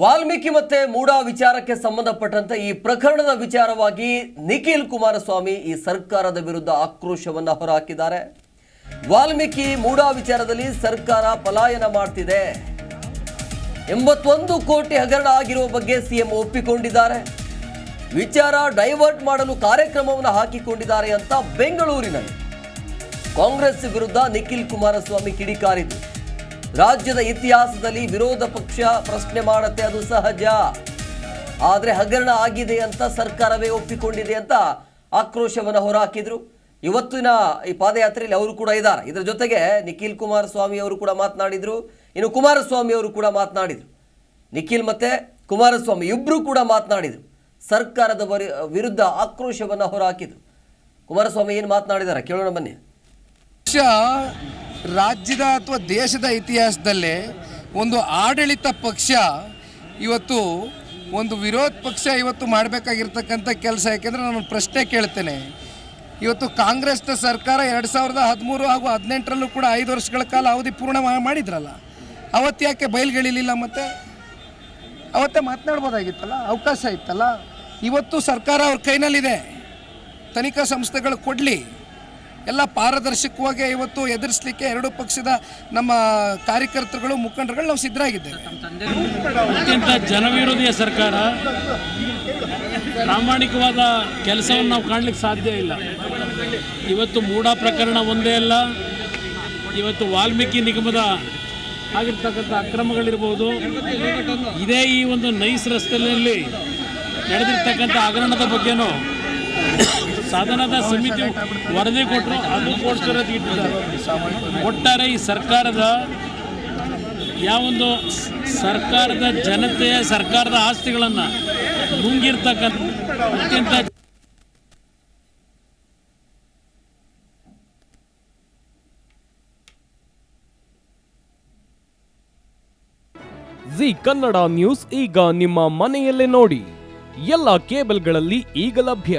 ವಾಲ್ಮೀಕಿ ಮತ್ತೆ ಮೂಡಾ ವಿಚಾರಕ್ಕೆ ಸಂಬಂಧಪಟ್ಟಂತೆ ಈ ಪ್ರಕರಣದ ವಿಚಾರವಾಗಿ ನಿಖಿಲ್ ಕುಮಾರಸ್ವಾಮಿ ಈ ಸರ್ಕಾರದ ವಿರುದ್ಧ ಆಕ್ರೋಶವನ್ನು ಹೊರಹಾಕಿದ್ದಾರೆ. ವಾಲ್ಮೀಕಿ ಮೂಡಾ ವಿಚಾರದಲ್ಲಿ ಸರ್ಕಾರ ಪಲಾಯನ ಮಾಡ್ತಿದೆ. ಎಂಬತ್ತೊಂದು ಕೋಟಿ ಹಗರಣ ಆಗಿರುವ ಬಗ್ಗೆ ಸಿಎಂ ಒಪ್ಪಿಕೊಂಡಿದ್ದಾರೆ. ವಿಚಾರ ಡೈವರ್ಟ್ ಮಾಡಲು ಕಾರ್ಯಕ್ರಮವನ್ನು ಹಾಕಿಕೊಂಡಿದ್ದಾರೆ ಅಂತ ಬೆಂಗಳೂರಿನಲ್ಲಿ. ಕಾಂಗ್ರೆಸ್ ವಿರುದ್ಧ ನಿಖಿಲ್ ಕುಮಾರಸ್ವಾಮಿ ಕಿಡಿಕಾರಿದ್ರು. ರಾಜ್ಯದ ಇತಿಹಾಸದಲ್ಲಿ ವಿರೋಧ ಪಕ್ಷ ಪ್ರಶ್ನೆ ಮಾಡುತ್ತೆ, ಅದು ಸಹಜ. ಆದರೆ ಹಗರಣ ಆಗಿದೆ ಅಂತ ಸರ್ಕಾರವೇ ಒಪ್ಪಿಕೊಂಡಿದೆ ಅಂತ ಆಕ್ರೋಶವನ್ನು ಹೊರಹಾಕಿದ್ರು. ಇವತ್ತಿನ ಈ ಪಾದಯಾತ್ರೆಯಲ್ಲಿ ಅವರು ಕೂಡ ಇದ್ದಾರೆ. ಇದರ ಜೊತೆಗೆ ನಿಖಿಲ್ ಕುಮಾರಸ್ವಾಮಿ ಅವರು ಕೂಡ ಮಾತನಾಡಿದರು. ಇನ್ನು ಕುಮಾರಸ್ವಾಮಿ ಅವರು ಕೂಡ ಮಾತನಾಡಿದರು. ನಿಖಿಲ್ ಮತ್ತೆ ಕುಮಾರಸ್ವಾಮಿ ಇಬ್ಬರು ಕೂಡ ಮಾತನಾಡಿದರು. ಸರ್ಕಾರದ ವರಿ- ವಿರುದ್ಧ ಆಕ್ರೋಶವನ್ನು ಹೊರಹಾಕಿದರು. ಕುಮಾರಸ್ವಾಮಿ ಏನು ಮಾತನಾಡಿದ್ದಾರೆ ಕೇಳೋಣ ಬನ್ನಿ. ರಾಜ್ಯದ ಅಥವಾ ದೇಶದ ಇತಿಹಾಸದಲ್ಲೇ ಒಂದು ಆಡಳಿತ ಪಕ್ಷ ಇವತ್ತು ಒಂದು ವಿರೋಧ ಪಕ್ಷ ಇವತ್ತು ಮಾಡಬೇಕಾಗಿರ್ತಕ್ಕಂಥ ಕೆಲಸ. ಯಾಕೆಂದರೆ ನಾನು ಪ್ರಶ್ನೆ ಕೇಳ್ತೇನೆ. ಇವತ್ತು ಕಾಂಗ್ರೆಸ್ನ ಸರ್ಕಾರ ಎರಡು ಸಾವಿರದ ಹದಿಮೂರು ಹಾಗೂ ಹದಿನೆಂಟರಲ್ಲೂ ಕೂಡ ಐದು ವರ್ಷಗಳ ಕಾಲ ಅವಧಿ ಪೂರ್ಣ ಮಾಡಿದ್ರಲ್ಲ. ಅವತ್ತು ಯಾಕೆ ಬಯಲ್ಗಳಿಲಿಲ್ಲ ಮತ್ತೆ? ಅವತ್ತೇ ಮಾತನಾಡ್ಬೋದಾಗಿತ್ತಲ್ಲ? ಅವಕಾಶ ಇತ್ತಲ್ಲ? ಇವತ್ತು ಸರ್ಕಾರ ಅವ್ರ ಕೈನಲ್ಲಿದೆ. ತನಿಖಾ ಸಂಸ್ಥೆಗಳು ಕೊಡಲಿ. ಎಲ್ಲ ಪಾರದರ್ಶಕವಾಗಿ ಇವತ್ತು ಎದುರಿಸಲಿಕ್ಕೆ ಎರಡು ಪಕ್ಷದ ನಮ್ಮ ಕಾರ್ಯಕರ್ತರುಗಳು, ಮುಖಂಡರುಗಳು ನಾವು ಸಿದ್ಧರಾಗಿದ್ದೇವೆ. ಅತ್ಯಂತ ಜನವಿರೋಧಿಯ ಸರ್ಕಾರ. ಪ್ರಾಮಾಣಿಕವಾದ ಕೆಲಸವನ್ನು ನಾವು ಕಾಣಲಿಕ್ಕೆ ಸಾಧ್ಯ ಇಲ್ಲ. ಇವತ್ತು ಮೂಡಾ ಪ್ರಕರಣ ಒಂದೇ ಅಲ್ಲ. ಇವತ್ತು ವಾಲ್ಮೀಕಿ ನಿಗಮದ ಆಗಿರ್ತಕ್ಕಂಥ ಅಕ್ರಮಗಳಿರ್ಬೋದು. ಇದೇ ಈ ಒಂದು ನೈಸ್ ರಸ್ತೆಯಲ್ಲಿ ನಡೆದಿರ್ತಕ್ಕಂಥ ಹಗರಣದ ಬಗ್ಗೆನೂ ಸದನದ ಸಮಿತಿ ವರದಿ ಕೊಟ್ಟರು ಅದು ಕೋರ್ಸ್ವರದಿ ಇಟ್ಟಿದ್ದಾರೆ. ಒಟ್ಟಾರೆ ಈ ಸರ್ಕಾರದ ಯಾವೊಂದು ಸರ್ಕಾರದ ಜನತೆಯ, ಸರ್ಕಾರದ ಆಸ್ತಿಗಳನ್ನು ನುಂಗಿರ್ತಕ್ಕಂಥ ಅತ್ಯಂತ ಜಿ ಕನ್ನಡ ನ್ಯೂಸ್ ಈಗ ನಿಮ್ಮ ಮನೆಯಲ್ಲೇ ನೋಡಿ. ಎಲ್ಲ ಕೇಬಲ್ಗಳಲ್ಲಿ ಈಗ ಲಭ್ಯ.